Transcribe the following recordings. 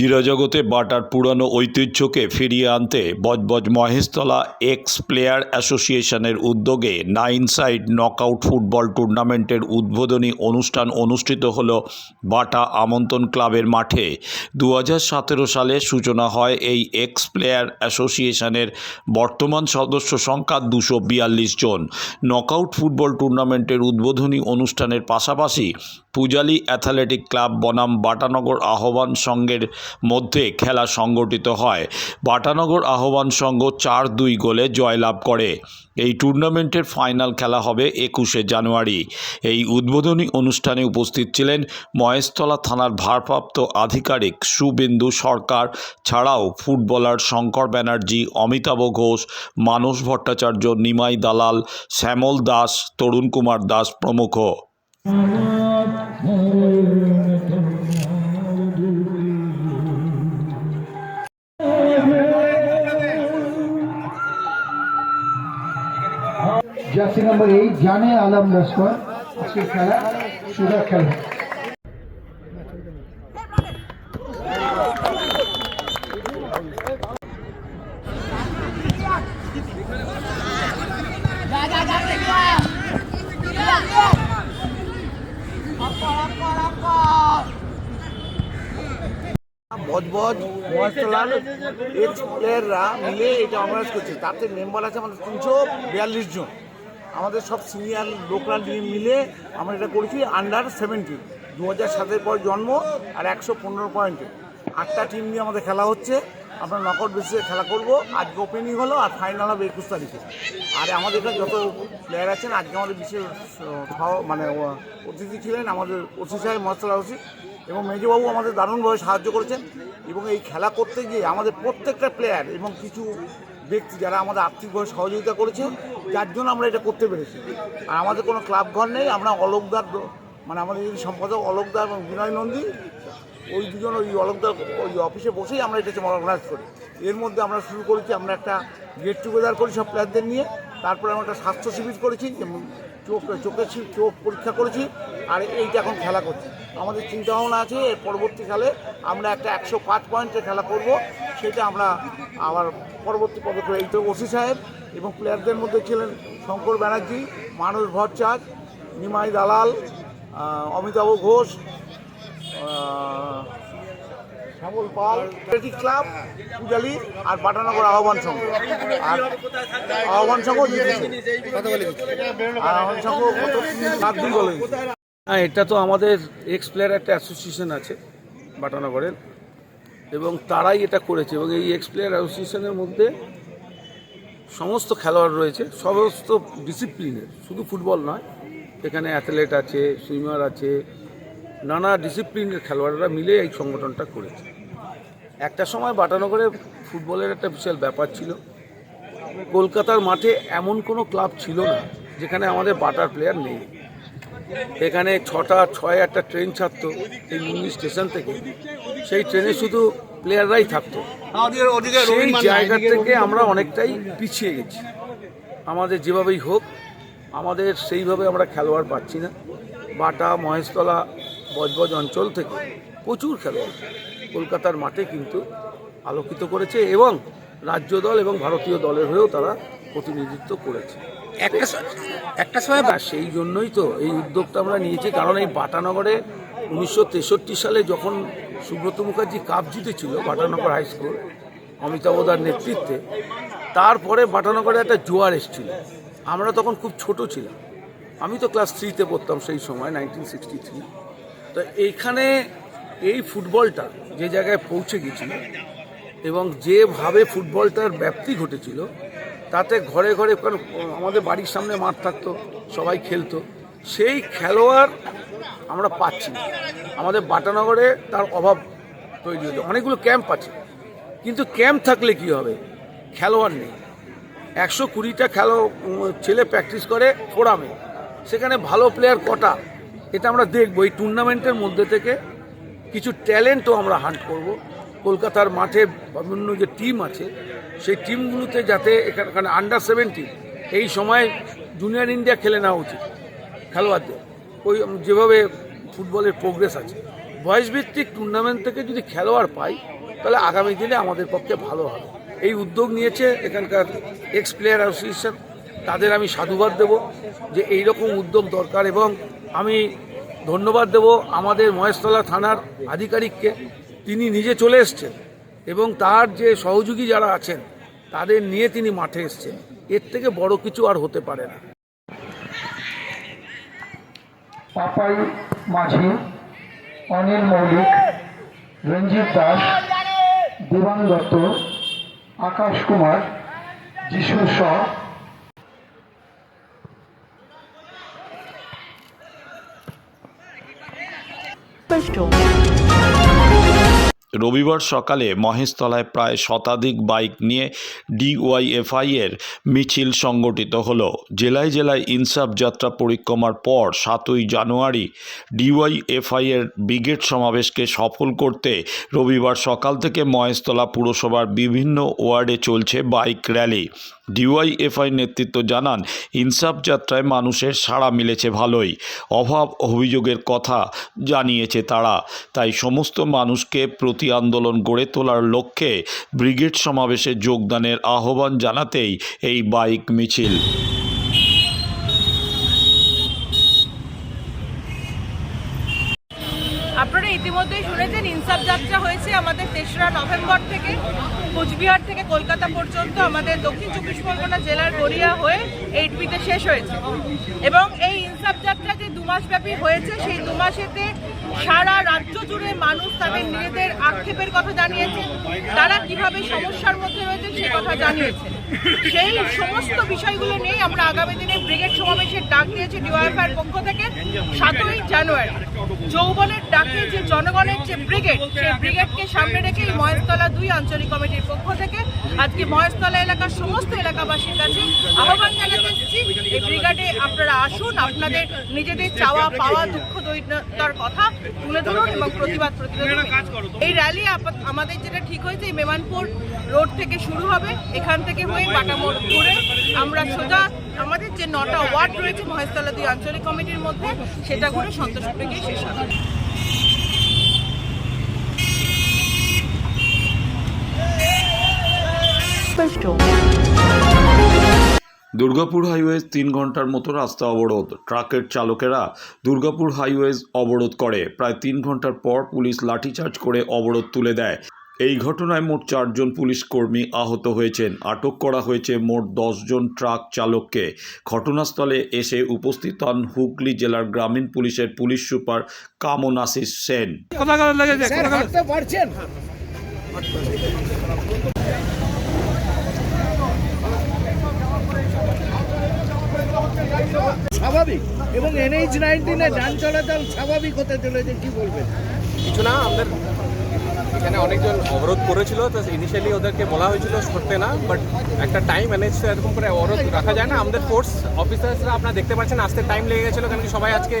ক্রীড়াজগতে বাটার পুরানো ঐতিহ্যকে ফিরিয়ে আনতে বজবজ মহেশতলা এক্স প্লেয়ার অ্যাসোসিয়েশনের উদ্যোগে নাইন সাইড নকআউট ফুটবল টুর্নামেন্টের উদ্বোধনী অনুষ্ঠান অনুষ্ঠিত হল বাটা আমন্ত্রণ ক্লাবের মাঠে। দু হাজার সতেরো সালে সূচনা হয় এই এক্স প্লেয়ার অ্যাসোসিয়েশনের বর্তমান সদস্য সংখ্যা দুশো জন। নকআউট ফুটবল টুর্নামেন্টের উদ্বোধনী অনুষ্ঠানের পাশাপাশি পূজালি অ্যাথলেটিক ক্লাব বনাম বাটানগর আহ্বান সংঘের মধ্যে খেলা সংগঠিত হয়। বাটানগর আহ্বান সংঘ চার দুই গোলে জয়লাভ করে। এই টুর্নামেন্টের ফাইনাল খেলা হবে একুশে জানুয়ারি। এই উদ্বোধনী অনুষ্ঠানে উপস্থিত ছিলেন মহেশতলা থানার ভারপ্রাপ্ত আধিকারিক সুবিন্দু সরকার, ছাড়াও ফুটবলার শঙ্কর ব্যানার্জি, অমিতাভ ঘোষ, মানস ভট্টাচার্য, নিমাই দালাল, শ্যামল দাস, তরুণ কুমার দাস প্রমুখ। জার্সি নম্বর এইট জানে আলম লস্কর। আজকে খেলা সুদা খেলা। বজবজ মহেশতলার এক্স প্লেয়াররা মিলে এটা অর্গানাইজ করছে। তাতে মেম্বার আছে আমাদের তিনশো বিয়াল্লিশ জন। আমাদের সব সিনিয়র লোকরা নিয়ে মিলে আমরা এটা করেছি আন্ডার সেভেন্টিন দু হাজার সাতের পর জন্ম আর একশো পনেরো পয়েন্টে আটটা টিম নিয়ে আমাদের খেলা হচ্ছে। আমরা নকআউট বেসিসে খেলা করব। আজকে ওপেনিং হলো আর ফাইনাল হবে একুশ তারিখে। আর আমাদের এখানে যত প্লেয়ার আছেন, আজকে আমাদের বিশেষ মানে অতিথি ছিলেন আমাদের ওসি সাহেব মহতলা ওসি এবং মেজবাবু আমাদের দারুণভাবে সাহায্য করেছেন। এবং এই খেলা করতে গিয়ে আমাদের প্রত্যেকটা প্লেয়ার এবং কিছু ব্যক্তি যারা আমাদের আর্থিকভাবে সহযোগিতা করেছে, যার জন্য আমরা এটা করতে পেরেছি। আর আমাদের কোনো ক্লাব ঘর নেই, আমরা অলোকদার মানে আমাদের যিনি সম্পাদক অলোকদার এবং বিনয় নন্দী, ওই দুজন ওই অলোকদার ওই অফিসে বসেই আমরা এটা অর্গানাইজ করি। এর মধ্যে আমরা শুরু করেছি, আমরা একটা গেট টুগেদার করি সব প্লেয়ারদের নিয়ে, তারপরে আমরা একটা স্বাস্থ্য শিবির করেছি চোখ চোখের চোখ পরীক্ষা করেছি আর এইটা এখন খেলা করছি। আমাদের চিন্তা ভাবনা আছে, এর পরবর্তীকালে আমরা একটা একশো পাঁচ পয়েন্টের খেলা করব। সেটা আমরা আবার পরবর্তী পদক্ষেপ এই তো ওসি সাহেব এবং প্লেয়ারদের মধ্যে ছিলেন শঙ্কর ব্যানার্জি, মানস ভট্টাচার্য, নিমাই দালাল অমিতাভ ঘোষ শ্যামল পাল অ্যাথলেটিক ক্লাব আর বাটানগর আহ্বান সংঘ। আর আহ্বান সংঘ আহ্বান সংঘ হ্যাঁ এটা তো আমাদের এক্স প্লেয়ার একটা অ্যাসোসিয়েশন আছে বাটানগরের, এবং তারাই এটা করেছে, এবং এই এক্স প্লেয়ার অ্যাসোসিয়েশনের মধ্যে সমস্ত খেলোয়াড় রয়েছে, সমস্ত ডিসিপ্লিনের শুধু ফুটবল নয়, এখানে অ্যাথলেট আছে সুইমার আছে, নানা ডিসিপ্লিনের খেলোয়াড়রা মিলে এই সংগঠনটা করেছে। একটা সময় বাটানগরে ফুটবলের একটা বিশাল ব্যাপার ছিল। কলকাতার মাঠে এমন কোনো ক্লাব ছিল না, যেখানে আমাদের বাটার প্লেয়ার নেই। এখানে ছটা, ছয় একটা ট্রেন ছাড়তো এই মুঙ্গি স্টেশন থেকে। সেই ট্রেনে শুধু প্লেয়াররাই থাকতো। সেই জায়গা থেকে আমরা অনেকটাই পিছিয়ে গেছি। আমাদের যেভাবেই হোক, আমাদের সেইভাবে আমরা খেলোয়াড় পাচ্ছি না। বাটা, মহেশতলা, বজবজ অঞ্চল থেকে প্রচুর খেলোয়াড়। কলকাতার মাঠে কিন্তু আলোকিত করেছে এবং রাজ্য দল এবং ভারতীয় দলের হয়েও তারা প্রতিনিধিত্ব করেছে। একটা একটা সময় না সেই জন্যই তো এই উদ্যোগটা আমরা নিয়েছি কারণ এই বাটানগরে উনিশশো তেষট্টি সালে যখন সুব্রত মুখার্জি কাপ জিতেছিল বাটানগর হাই স্কুল অমিতাভদার নেতৃত্বে তারপরে বাটানগরে একটা জোয়ার এসেছিল। আমরা তখন খুব ছোট ছিলাম। আমি তো ক্লাস থ্রিতে পড়তাম সেই সময় নাইনটিন সিক্সটি থ্রি তো এইখানে এই ফুটবলটা যে জায়গায় পৌঁছে গেছিল এবং যেভাবে ফুটবলটার ব্যাপ্তি ঘটেছিল, তাতে ঘরে ঘরে কারণ আমাদের বাড়ির সামনে মাঠ থাকতো, সবাই খেলতো, সেই খেলোয়াড় আমরা পাচ্ছি না। আমাদের বাটানগরে তার অভাব তৈরি হতো অনেকগুলো ক্যাম্প আছে। কিন্তু ক্যাম্প থাকলে কি হবে? খেলোয়াড় নেই। একশো কুড়িটা খেলো, ছেলে প্র্যাকটিস করে ফোরামে। সেখানে ভালো প্লেয়ার কটা? এটা আমরা দেখব। এই টুর্নামেন্টের মধ্যে থেকে কিছু ট্যালেন্টও আমরা হান্ট করব। কলকাতার মাঠে বিভিন্ন যে টিম আছে, সেই টিমগুলোতে যাতে এখানে আন্ডার সেভেন্টিন এই সময় জুনিয়র ইন্ডিয়া খেলে নেওয়া উচিত, খেলোয়াড়দের। ওই যেভাবে ফুটবলের প্রোগ্রেস আছে। বয়স ভিত্তিক টুর্নামেন্ট থেকে যদি খেলোয়াড় পাই, তাহলে আগামী দিনে আমাদের পক্ষে ভালো হবে। এই উদ্যোগ নিয়েছে এখানকার এক্স প্লেয়ার অ্যাসোসিয়েশন তাদের আমি সাধুবাদ দেব যে এই রকম উদ্যোগ দরকার এবং আমি ধন্যবাদ দেব আমাদের মহেশতলা থানার আধিকারিককে। তিনি নিজে চলে এসছেন এবং তার যে সহযোগী যারা আছেন, তাদের নিয়ে তিনি মাঠে এসছেন। এর থেকে বড় কিছু আর হতে পারে না। পাপাই মাঝি, অনিল মৌলিক, রঞ্জিত দাস, দেবান দত্ত, আকাশ কুমার, যিশু শ Special. রবিবার সকালে মহেশতলায় প্রায় শতাধিক বাইক নিয়ে ডিওয়াইএফআই এর মিছিল সংগঠিত হলো। জেলায় জেলায় ইনসাফ যাত্রা পরিক্রমার পর সাতই জানুয়ারি ডিওয়াইএফআই এর ব্রিগেড সমাবেশকে সফল করতে রবিবার সকাল থেকে মহেশতলা পুরসভার বিভিন্ন ওয়ার্ডে চলছে বাইক র্যালি। ডিওয়াইএফআই নেতৃত্ব জানান, ইনসাফ যাত্রায় মানুষের সাড়া মিলেছে ভালোই, অভাব অভিযোগের কথা জানিয়েছে তারা। তাই সমস্ত মানুষকে প্রতি আন্দোলন গড়ে তোলার লক্ষ্যে ব্রিগেড সমাবেশে যোগদানের আহ্বান জানাতেই এই বাইক মিছিল। আপনারা ইতিমধ্যেই শুনেছেন, ইনসাফ যাত্রা হয়েছে আমাদের তেসরা নভেম্বর থেকে, কোচবিহার থেকে কলকাতা পর্যন্ত আমাদের দক্ষিণ চব্বিশ পরগনা জেলার গড়িয়া হয়ে এইট পিতে শেষ হয়েছে। এবং এই ইনসাফ যাত্রা যে দু মাসব্যাপী হয়েছে। সেই দু মাসেতে সারা রাজ্য জুড়ে মানুষ তাদের নিজেদের আক্ষেপের কথা জানিয়েছে। তারা কীভাবে সমস্যার মধ্যে রয়েছে সে কথা জানিয়েছে। সেই সমস্ত বিষয়গুলো নিয়ে আমরা আগামী দিনে ব্রিগেড সমাবেশের ডাক দিয়েছি ডিওয়াইফআর পক্ষ থেকে সাতই জানুয়ারি। যৌবনের ডাকে যে জনগণের যে ব্রিগেড, সেই ব্রিগেডকে সামনে রেখে মহেশতলা দুই আঞ্চলিক কমিটির পক্ষ থেকে আজকে মহেশতলা এলাকার সমস্ত এলাকাবাসীর কাছে আহ্বান জানাতে ব্রিগেডে আপনারা আসুন আপনাদের নিজেদের চাওয়া পাওয়া দুঃখ দরিদ্রতার কথা তুলে ধরুন এবং প্রতিবাদ প্রতিরোধ এই র্যালি আমাদের যেটা ঠিক হয়েছে এই মেমানপুর রোড থেকে শুরু হবে এখান থেকে হয়ে বাটামোড় ঘুরে আমরা সোজা আমাদের যে নটা ওয়ার্ড রয়েছে মহেশতলা দুই আঞ্চলিক কমিটির মধ্যে সেটা ঘুরে সন্তোষপুরে গিয়ে শেষ হবে। Special. দুর্গাপুর হাইওয়েজ তিন ঘণ্টার মতো রাস্তা অবরোধ। ট্রাকের চালকেরা দুর্গাপুর হাইওয়েজ অবরোধ করে। প্রায় তিন ঘণ্টার পর পুলিশ লাঠিচার্জ করে অবরোধ তুলে দেয়। এই ঘটনায় মোট চারজন পুলিশ কর্মী আহত হয়েছেন। আটক করা হয়েছে মোট দশজন ট্রাক চালককে। ঘটনাস্থলে এসে উপস্থিত হন হুগলি জেলার গ্রামীণ পুলিশের পুলিশ সুপার কামন আশিস সেন স্বাভাবিক এবং এনএইচ নাইনটিনে যান চলাচল স্বাভাবিক হতে চলেছে, কি বলবেন? কিছু না, আমাদের এখানে অনেকজন অবরোধ করেছিল, তো ইনিশিয়ালি ওদেরকে বলা হয়েছিল সরতে না বাট একটা টাইম ম্যানেজ এরকম করে অবরোধ রাখা যায় না। আমাদের ফোর্স অফিসার্সরা আপনারা দেখতে পাচ্ছেন আসতে টাইম লেগে গেছিল, কারণ কি সবাই আজকে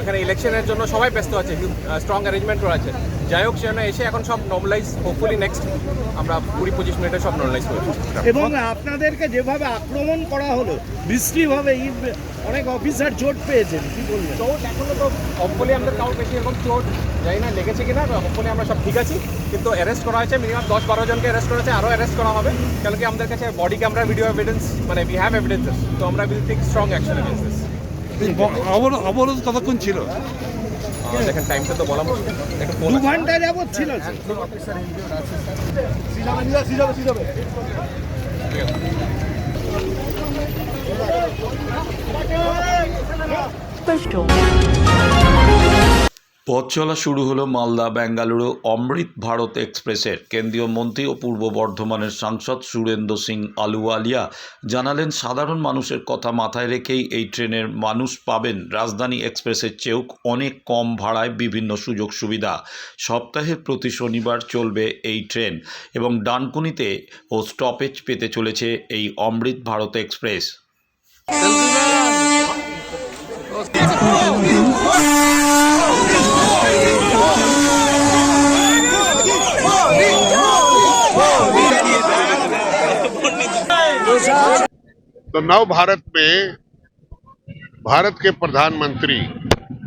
এখানে ইলেকশনের জন্য সবাই ব্যস্ত আছে স্ট্রং অ্যারেঞ্জমেন্টও আছে যাই হোক সেজন্য এসে এখন সব নর্মালাইজ হোপফুলি নেক্সট আমরা কুড়ি পঁচিশ মিনিটে সব নর্মালাইজ করেছি এবং আপনাদেরকে যেভাবে আক্রমণ করা হলো ইট- অনেক অফিসার চোট পেয়েছেন কি বলবেন? চোট এখনও তো হোপফুলি আমাদের কারোর বেশি এরকম চোট জানি না লেগেছে কিনা হোপফুলি আমরা সব ঠিক আছি। কিন্তু অ্যারেস্ট করা হয়েছে মিনিমাম দশ বারো জনকে অ্যারেস্ট করেছে আরও অ্যারেস্ট করা হবে। কারণ কি আমাদের কাছে বডি ক্যামেরা ভিডিও এভিডেন্স মানে উই হ্যাভ এভিডেন্সেস তো আমরা will take strong action this অবরোধ কতক্ষণ ছিল দেখেন টাইমটা তো বলা মুশকিল দু ঘণ্টা যাবৎ ছিল স্যার। Special. পথ চলা শুরু হলো মালদা, বেঙ্গালুরু, অমৃত ভারত এক্সপ্রেসের। কেন্দ্রীয় মন্ত্রী ও পূর্ব বর্ধমানের সাংসদ সুরেন্দ্র সিং আলুওয়ালিয়া জানালেন, সাধারণ মানুষের কথা মাথায় রেখেই এই ট্রেনের মানুষ পাবেন। রাজধানী এক্সপ্রেসের চেয়েও অনেক কম ভাড়ায় বিভিন্ন সুযোগ সুবিধা। সপ্তাহের প্রতি শনিবার চলবে এই ট্রেন এবং ডানকুনিতে ও স্টপেজ পেতে চলেছে এই অমৃত ভারত এক্সপ্রেস। तो नव भारत में भारत के प्रधानमंत्री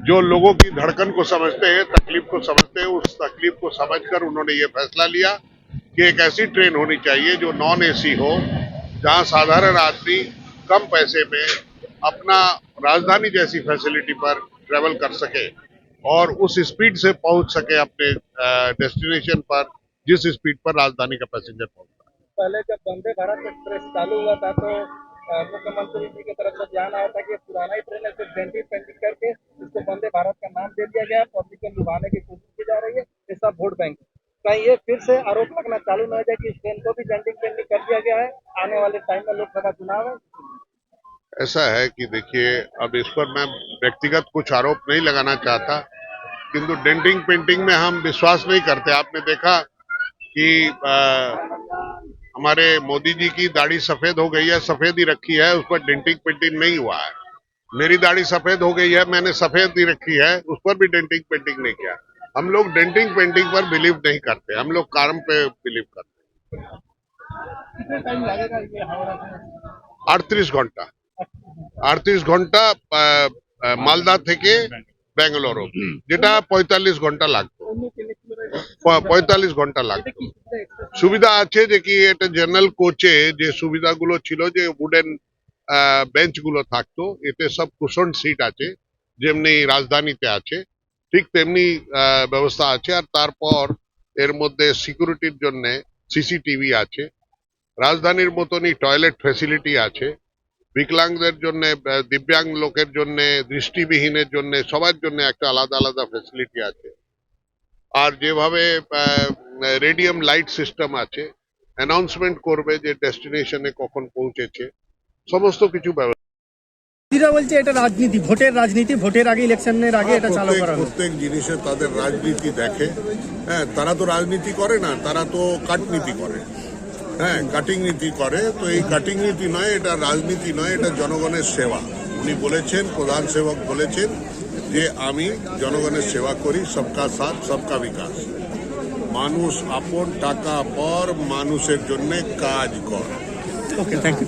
जो लोगों की धड़कन को समझते हैं, तकलीफ़ को समझते हैं, उस तकलीफ़ को समझकर उन्होंने ये फैसला लिया कि एक ऐसी ट्रेन होनी चाहिए जो नॉन एसी हो, जहाँ साधारण आदमी कम पैसे में अपना राजधानी जैसी फैसिलिटी पर ट्रेवल कर सके और उस स्पीड से पहुँच सके अपने डेस्टिनेशन पर, जिस स्पीड पर राजधानी का पैसेंजर पहुँचता पहले जब वंदे भारत एक्सप्रेस चालू हुआ था तो मुख्यमंत्री जी की तरफ़ से ध्यान आया था कि पुराना ही ट्रेन है, सिर्फ़ डेंटिंग पेंटिंग करके इसको वंदे भारत का नाम दे दिया गया पब्लिक को लुभाने की कोशिश की जा रही है, ये सब वोट बैंक। कहीं ये फिर से आरोप लगना चालू न हो जाए कि इस ट्रेन को भी डेंटिंग पेंटिंग कर दिया गया है, आने वाले टाइम में लोकसभा चुनाव है। ऐसा है कि देखिए, अब इस पर मैं व्यक्तिगत कुछ आरोप नहीं लगाना चाहता, किंतु डेंटिंग पेंटिंग में हम विश्वास नहीं करते। आपने देखा कि हमारे मोदी जी की दाढ़ी सफेद हो गई है सफेद ही रखी है उस पर डेंटिंग पेंटिंग नहीं हुआ है मेरी दाढ़ी सफेद हो गई है मैंने सफेद ही रखी है उस पर भी डेंटिंग पेंटिंग नहीं किया हम लोग डेंटिंग पेंटिंग पर बिलीव नहीं करते हम लोग कार्म पे बिलीव करते कितने टाइम लगेगा ये हावड़ा से আটত্রিশ ঘন্টা আটত্রিশ ঘন্টা আহ, আহ, মালদা থেকে ব্যাঙ্গালোর অবধি যেটা পঁয়তাল্লিশ ঘন্টা লাগতো প- পঁয়তাল্লিশ ঘণ্টা লাগবে সুবিধা আছে যে কি এটা জেনারেল কোচে যে সুবিধাগুলো ছিল যে উডেন বেঞ্চগুলো থাকতো, এতে সব কুশন সিট আছে, যেমনি রাজধানীতে আছে, ঠিক তেমনি ব্যবস্থা আছে। আর তারপর এর মধ্যে সিকিউরিটির জন্য সিসিটিভি আছে, রাজধানীর মতনই টয়লেট ফ্যাসিলিটি আছে, বিকলাঙ্গদের জন্য দিব্যাঙ্গ লোকের জন্য, দৃষ্টিবিহীনের জন্য, সবার জন্য একটা আলাদা আলাদা ফ্যাসিলিটি আছে। আর যেভাবে রেডিয়াম লাইট সিস্টেম আছে অ্যানাউন্সমেন্ট করবে যে ডেস্টিনেশনে কখন পৌঁছেছে সমস্ত কিছু ব্যবস্থা বলছে এটা রাজনীতি ভোটের রাজনীতি ভোটের আগে ইলেকশনের আগে এটা চালু করা প্রত্যেক জিনিসে তাদের রাজনীতি দেখে। হ্যাঁ তারা তো রাজনীতি করে না তারা তো কাটনীতি করে। হ্যাঁ কাটিং নীতি করে তো এই কাটিং নীতি নয় এটা রাজনীতি নয় এটা জনগণের সেবা। উনি বলেছেন প্রধান সেবক বলেছেন যে আমি জনগণের সেবা করি সবকা সাথ সবকা বিকাশ। মানুষ আপন টাকা পর মানুষের জন্য কাজ কর। Okay thank you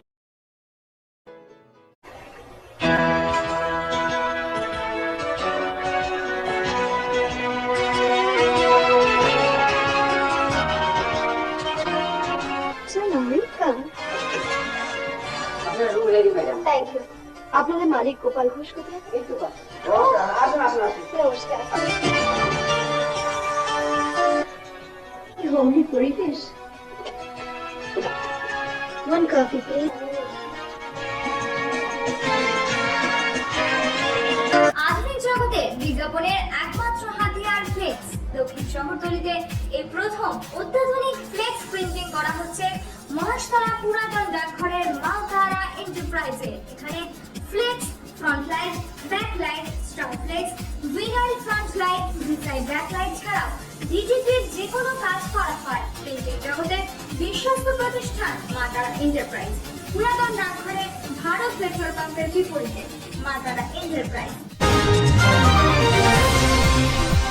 thank you আপনাদের মালিক গোপাল ঘোষ কোথায়? নমস্কার। হোমলি পরিবেশ। ওয়ান কফি প্লিজ আধুনিক জগতে বিজ্ঞাপনের দক্ষিণ শহরতলিতে এই প্রথম অত্যাধুনিক ফ্লেক্স প্রিন্টিং করা হচ্ছে। মহাশতলা পুরাতন ডাকঘরের মালতারা এন্টারপ্রাইজে। এখানে flex, front light, back light, star flex, vinyl front light, ভিসাইড back light ছাড়াও ডিজিপির যে কোনো কাজ করা হয়। প্রিন্টিং জগতে বিশ্বস্ত প্রতিষ্ঠান মাতারা এন্টারপ্রাইজ। পুরাতন ডাকঘরে ভারত পেট্রোল পাম্পের বিপরীতে মাতারা এন্টারপ্রাইজ।